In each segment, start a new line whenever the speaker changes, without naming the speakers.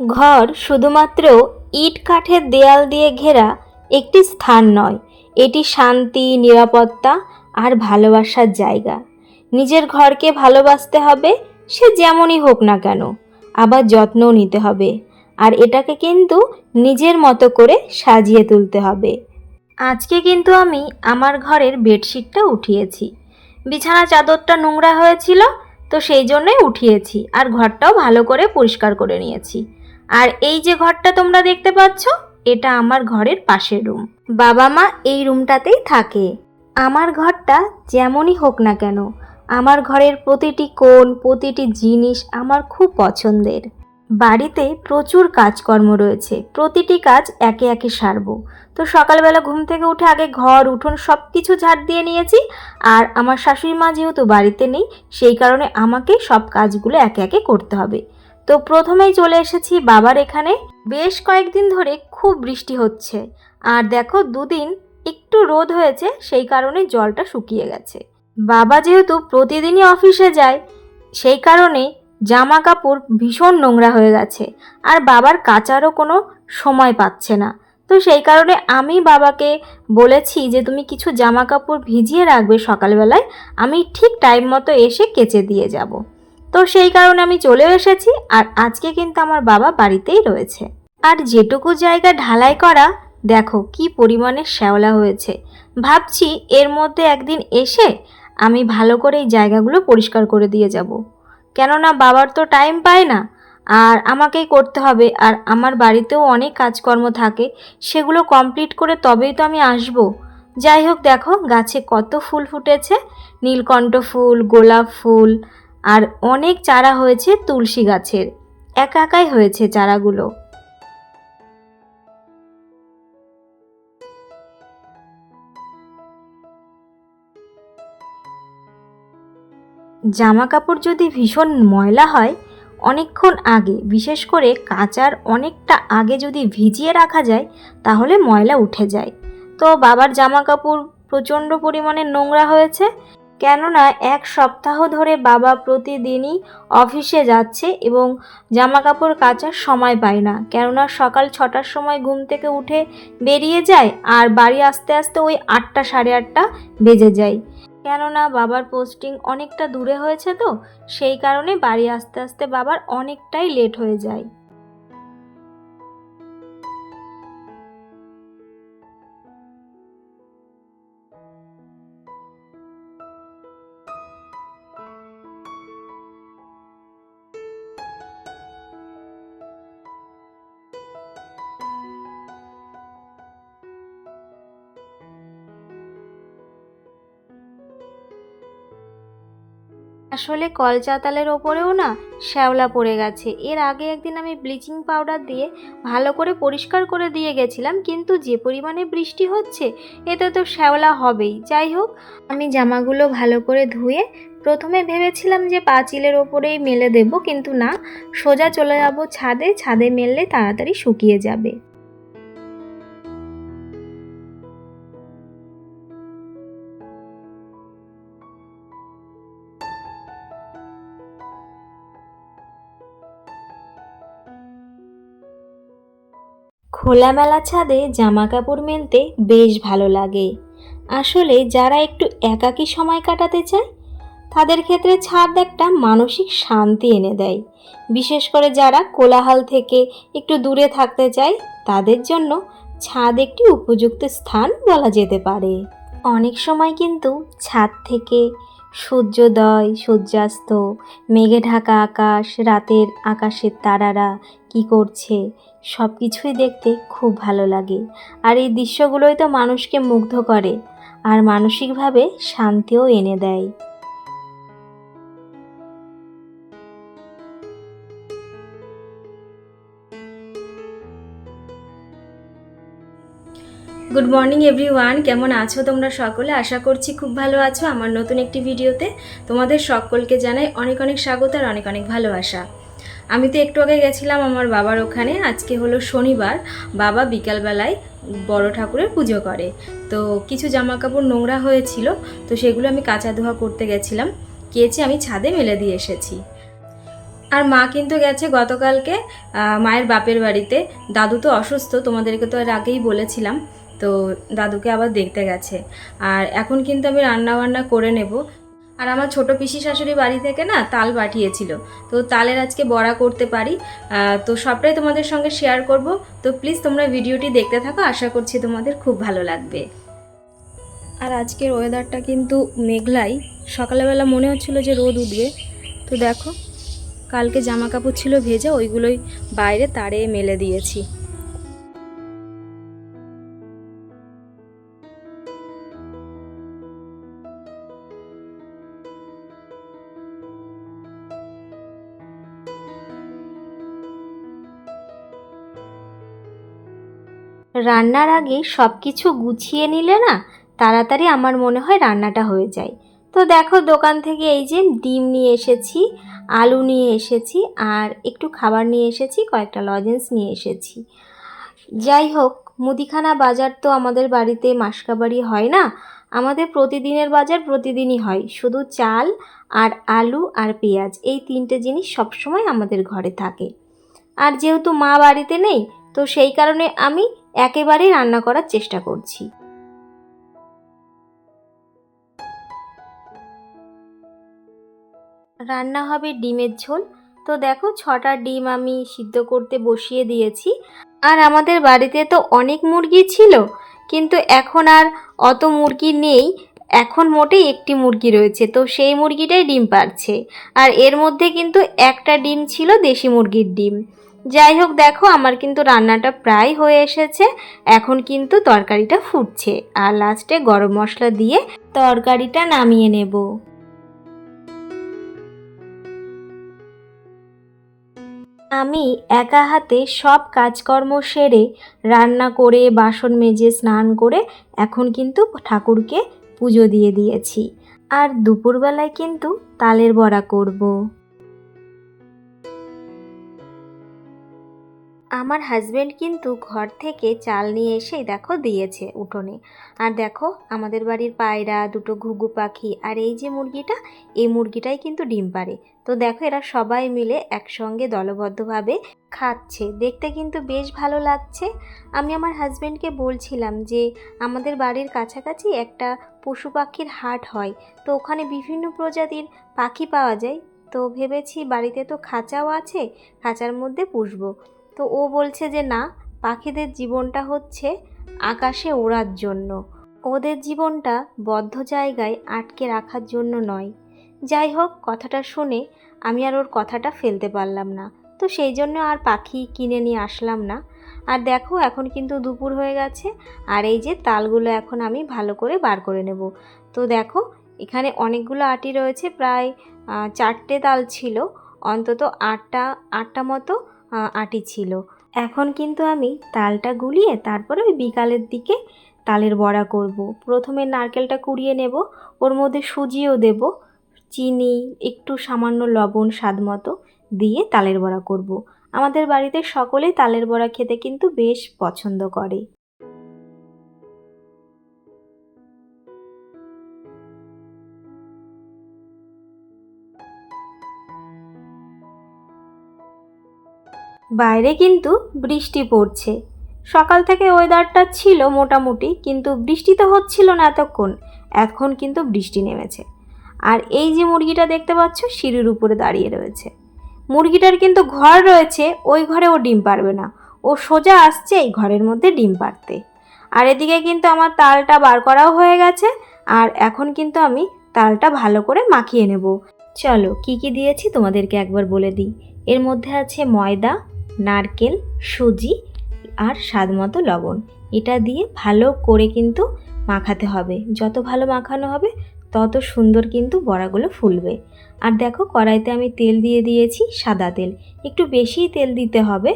ঘর শুধুমাত্র ইট কাঠের দেয়াল দিয়ে ঘেরা একটি স্থান নয়, এটি শান্তি, নিরাপত্তা আর ভালোবাসার জায়গা। নিজের ঘরকে ভালোবাসতে হবে, সে যেমনই হোক না কেন, আবার যত্নও নিতে হবে। আর এটাকে কিন্তু নিজের মতো করে সাজিয়ে তুলতে হবে। আজকে কিন্তু আমি আমার ঘরের বেডশিটটা উঠিয়েছি। বিছানা চাদরটা নোংরা হয়েছিল, তো সেই জন্যই উঠিয়েছি, আর ঘরটাও ভালো করে পরিষ্কার করে নিয়েছি। আর এই যে ঘরটা তোমরা দেখতে পাচ্ছ, এটা আমার ঘরের পাশের রুম। বাবা মা এই রুমটাতেই থাকে। আমার ঘরটা যেমনই হোক না কেন, আমার ঘরের প্রতিটি কোণ, প্রতিটি জিনিস আমার খুব পছন্দের। বাড়িতে প্রচুর কাজকর্ম রয়েছে, প্রতিটি কাজ একে একে সারবো। তো সকালবেলা ঘুম থেকে উঠে আগে ঘর, উঠোন সব কিছু ঝাড় দিয়ে নিয়েছি, আর আমার শাশুড়ি মা যেহেতু বাড়িতে নেই, সেই কারণে আমাকে সব কাজগুলো একে একে করতে হবে। তো প্রথমেই চলে এসেছি বাবার এখানে। বেশ কয়েকদিন ধরে খুব বৃষ্টি হচ্ছে। আর দেখো, দুদিন একটু রোদ হয়েছে, সেই কারণে জলটা শুকিয়ে গেছে। বাবা যেহেতু প্রতিদিনই অফিসে যায়, সেই কারণে জামা কাপড় ভীষণ নোংরা হয়ে গেছে। আর বাবার কাচারও কোনো সময় পাচ্ছে না। তো সেই কারণে আমি বাবাকে বলেছি যে, তুমি কিছু জামা কাপড় ভিজিয়ে রাখবে সকালবেলায়। আমি ঠিক টাইম মতো এসে কেচে দিয়ে যাব। তো সেই কারণে আমি চলেও এসেছি আর আজকে কিন্তু আমার বাবা বাড়িতেই রয়েছে। আর যেটুকু জায়গা ঢালাই করা, দেখো কি পরিমাণে শ্যাওলা হয়েছে। ভাবছি এর মধ্যে একদিন এসে আমি ভালো করে এই জায়গাগুলো পরিষ্কার করে দিয়ে যাব। কেননা বাবার তো টাইম পায় না, আর আমাকেই করতে হবে। আর আমার বাড়িতেও অনেক কাজকর্ম থাকে, সেগুলো কমপ্লিট করে তবেই তো আমি আসব। যাই হোক দেখো, গাছে কত ফুল ফুটেছে। নীলকণ্ঠ ফুল, গোলাপ ফুল আর অনেক চারা হয়েছে তুলসী গাছের। একা একাই হয়েছে চারাগুলো। জামা কাপড় যদি ভীষণ ময়লা হয়, অনেকক্ষণ আগে, বিশেষ করে কাচার অনেকটা আগে যদি ভিজিয়ে রাখা যায়, তাহলে ময়লা উঠে যায়। তো বাবার জামা কাপড় প্রচণ্ড পরিমাণে নোংরা হয়েছে কেননা এক সপ্তাহ ধরে বাবা প্রতিদিনই অফিসে যাচ্ছে এবং জামা কাপড় কাচার সময় পায় না। কেননা সকাল ছটার সময় ঘুম থেকে উঠে বেরিয়ে যায় আর বাড়ি আসতে আসতে ওই আটটা সাড়ে আটটা বেজে যায়। কেননা বাবার পোস্টিং অনেকটা দূরে হয়েছে তো, সেই কারণে বাড়ি আসতে আসতে বাবার অনেকটাই লেট হয়ে যায়। আসলে কল চাতালের ওপরেও না শ্যাওলা পড়ে গেছে। এর আগে একদিন আমি ব্লিচিং পাউডার দিয়ে ভালো করে পরিষ্কার করে দিয়ে গেছিলাম, কিন্তু যে পরিমাণে বৃষ্টি হচ্ছে, এতে তো শ্যাওলা হবেই। যাই হোক, আমি জামাগুলো ভালো করে ধুয়ে প্রথমে ভেবেছিলাম যে পাঁচিলের ওপরেই মেলে দেব, কিন্তু না, সোজা চলে যাব ছাদে ছাদে মেললে তাড়াতাড়ি শুকিয়ে যাবে। খোলামেলা ছাদে জামা কাপড় মেলতে বেশ ভালো লাগে। আসলে যারা একটু একাকী সময় কাটাতে চায়, তাদের ক্ষেত্রে ছাদ একটা মানসিক শান্তি এনে দেয়। বিশেষ করে যারা কোলাহল থেকে একটু দূরে থাকতে চায়, তাদের জন্য ছাদ একটি উপযুক্ত স্থান বলা যেতে পারে। অনেক সময় কিন্তু ছাদ থেকে সূর্যোদয়, সূর্যাস্ত, মেঘে ঢাকা আকাশ, রাতের আকাশের তারারা কি করছে সব কিছুই দেখতে খুব ভালো লাগে। আর এই দৃশ্যগুলোই তো মানুষকে মুগ্ধ করে আর মানসিকভাবে শান্তিও এনে দেয়। গুড মর্নিং এভরি ওয়ান কেমন আছো তোমরা সকলে? আশা করছি খুব ভালো আছো। আমার নতুন একটি ভিডিওতে তোমাদের সকলকে জানাই অনেক অনেক স্বাগত আর অনেক অনেক ভালোবাসা। আমি তো একটু আগে গেছিলাম আমার বাবার ওখানে। আজকে হলো শনিবার। বাবা বিকালবেলায় বড় ঠাকুরের পুজো করে। তো কিছু জামা কাপড় নোংরা হয়েছিল, তো সেগুলো আমি কাঁচা ধোয়া করতে গেছিলাম। কেচে আমি ছাদে মেলে দিয়ে এসেছি। আর মা কিন্তু গেছে গতকালকে মায়ের বাপের বাড়িতে। দাদু তো অসুস্থ, তোমাদেরকে তো এর আগেই বলেছিলাম। তো দাদুকে আবার দেখতে গেছে। আর এখন কিন্তু আমি রান্না বান্না করে নেব। আর আমার ছোট পিসি শাশুড়ি বাড়ি থেকে না তাল পাঠিয়েছিল। তো তালের আজকে বড়া করতে পারি। তো সবটাই তোমাদের সঙ্গে শেয়ার করব। তো প্লিজ তোমরা ভিডিওটি দেখতে থাকো। আশা করছি তোমাদের খুব ভালো লাগবে। আর আজকের ওয়েদারটা কিন্তু মেঘলাই। সকালবেলা মনে হচ্ছিল যে রোদ উঠবে। তো দেখো, কালকে জামা কাপড় ছিল ভেজা, ওইগুলোই বাইরে তারে মেলে দিয়েছি। রান্নার আগে সব কিছু গুছিয়ে নিলে না, তাড়াতাড়ি আমার মনে হয় রান্নাটা হয়ে যায়। তো দেখো দোকান থেকে এই যে ডিম নিয়ে এসেছি, আলু নিয়ে এসেছি, আর একটু খাবার নিয়ে এসেছি, কয়েকটা লজেন্স নিয়ে এসেছি। যাই হোক, মুদিখানা বাজার তো আমাদের বাড়িতে মাসকাবাড়ি হয় না, আমাদের প্রতিদিনের বাজার প্রতিদিনই হয়। শুধু চাল আর আলু আর পেঁয়াজ, এই তিনটে জিনিস সবসময় আমাদের ঘরে থাকে। আর যেহেতু মা বাড়িতে নেই, তো সেই কারণে আমি একেবারেই রান্না করার চেষ্টা করছি। রান্না হবে ডিমের ঝোল। তো দেখো ছটা ডিম আমি সিদ্ধ করতে বসিয়ে দিয়েছি। আর আমাদের বাড়িতে তো অনেক মুরগি ছিল, কিন্তু এখন আর অত মুরগি নেই। এখন মোটেই একটি মুরগি রয়েছে, তো সেই মুরগিটাই ডিম পারছে আর এর মধ্যে কিন্তু একটা ডিম ছিল দেশি মুরগির ডিম। যাই হোক, দেখো, আমার কিন্তু রান্নাটা প্রায় হয়ে এসেছে। এখন কিন্তু তরকারিটা ফুটছে। আর লাস্টে গরম মশলা দিয়ে তরকারিটা নামিয়ে নেব। আমি একা হাতে সব কাজকর্ম সেরে, রান্না করে, বাসন মেজে, স্নান করে এখন কিন্তু ঠাকুরকে পুজো দিয়ে দিয়েছি। আর দুপুরবেলায় কিন্তু তালের বড়া করব। আমার হাজব্যান্ড কিন্তু ঘর থেকে চাল নিয়ে এসেই দেখো দিয়েছে উঠোনে। আর দেখো, আমাদের বাড়ির পায়রা, দুটো ঘুঘু পাখি, আর এই যে মুরগিটা, এই মুরগিটাই কিন্তু ডিম পারে তো দেখো, এরা সবাই মিলে একসঙ্গে দলবদ্ধভাবে খাচ্ছে। দেখতে কিন্তু বেশ ভালো লাগছে। আমি আমার হাজব্যান্ডকে বলছিলাম যে, আমাদের বাড়ির কাছাকাছি একটা পশু পাখির হাট হয়, তো ওখানে বিভিন্ন প্রজাতির পাখি পাওয়া যায়। তো ভেবেছি বাড়িতে তো খাঁচাও আছে, খাঁচার মধ্যে পুষবো। তো ও বলছে যে না, পাখিদের জীবনটা হচ্ছে আকাশে ওড়ার জন্য। ওদের জীবনটা বদ্ধ জায়গায় আটকে রাখার জন্য নয়। যাই হোক, কথাটা শুনে আমি আর ওর কথাটা ফেলতে পারলাম না। তো সেই জন্য আর পাখি কিনে নিয়ে আসলাম না। আর দেখো, এখন কিন্তু দুপুর হয়ে গেছে, আর এই যে তালগুলো এখন আমি ভালো করে বার করে নেব। তো দেখো, এখানে অনেকগুলো আটি রয়েছে, প্রায় চারটে তাল ছিল। অন্তত আটটা আটটা মতো আটি ছিল এখন কিন্তু আমি তালটা গুলিয়ে তারপরে ওই বিকালের দিকে তালের বড়া করব। প্রথমে নারকেলটা কুড়িয়ে নেব, ওর মধ্যে সুজিও দেব, চিনি, একটু সামান্য লবণ স্বাদ মতো দিয়ে তালের বড়া করব। আমাদের বাড়িতে সকলেই তালের বড়া খেতে কিন্তু বেশ পছন্দ করে বাইরে কিন্তু বৃষ্টি পড়ছে। সকাল থেকে ওয়েদারটা ছিল মোটামুটি, কিন্তু বৃষ্টি তো হচ্ছিল না এতক্ষণ। এখন কিন্তু বৃষ্টি নেমেছে। আর এই যে মুরগিটা দেখতে পাচ্ছ, সিঁড়ির উপরে দাঁড়িয়ে রয়েছে। মুরগিটার কিন্তু ঘর রয়েছে, ওই ঘরে ও ডিম পারবে না। ও সোজা আসছে এই ঘরের মধ্যে ডিম পারতে আর এদিকে কিন্তু আমার তালটা বার করাও হয়ে গেছে, আর এখন কিন্তু আমি তালটা ভালো করে মাখিয়ে নেব। চলো, কি কি দিয়েছি তোমাদেরকে একবার বলে দিই। এর মধ্যে আছে ময়দা নারকেল, সুজি আর স্বাদ মতো লবণ। এটা দিয়ে ভালো করে কিন্তু মাখাতে হবে। যত ভালো মাখানো হবে, তত সুন্দর কিন্তু বড়াগুলো ফুলবে। আর দেখো, কড়াইতে আমি তেল দিয়ে দিয়েছি সাদা তেল। একটু বেশিই তেল দিতে হবে।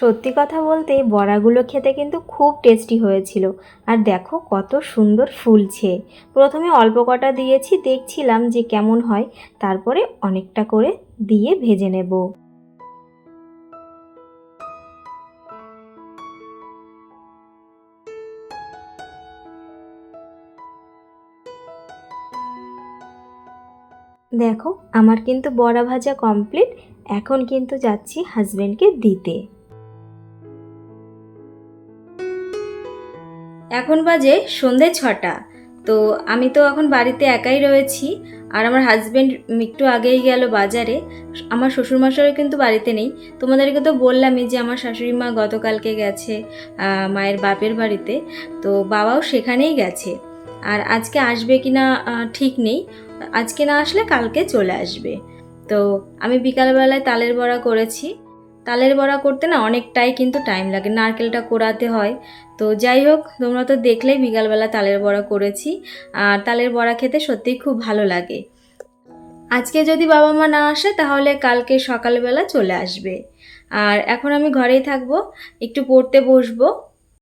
সত্যি কথা বলতে বড়াগুলো খেতে কিন্তু খুব টেস্টি হয়েছিল। আর দেখো কত সুন্দর ফুলছে। প্রথমে অল্প কটা দিয়েছি, দেখছিলাম যে কেমন হয়। তারপরে অনেকটা করে দিয়ে ভেজে নেব। দেখো, আমার কিন্তু বড়া ভাজা কমপ্লিট এখন কিন্তু যাচ্ছি হাজব্যান্ডকে দিতে। এখন বাজে সন্ধে ছটা। তো আমি তো এখন বাড়িতে একাই রয়েছি আর আমার হাজবেন্ড একটু আগেই গেল বাজারে। আমার শ্বশুরমশাইও কিন্তু বাড়িতে নেই। তোমাদেরকে তো বললামই যে আমার শাশুড়ি মা গতকালকে গেছে মায়ের বাপের বাড়িতে। তো বাবাও সেখানেই গেছে। আর আজকে আসবে কি না ঠিক নেই। আজকে না আসলে কালকে চলে আসবে। তো আমি বিকালবেলায় তালের বড়া করেছি। তালের বড়া করতে না অনেকটাই কিন্তু টাইম লাগে, নারকেলটা কোড়াতে হয়। তো যাই হোক, তোমরা তো দেখলেই বিকালবেলা তালের বড়া করেছি, আর তালের বড়া খেতে সত্যিই খুব ভালো লাগে। আজকে যদি বাবা মা না আসে, তাহলে কালকে সকালবেলা চলে আসবে। আর এখন আমি ঘরেই থাকব, একটু পড়তে বসবো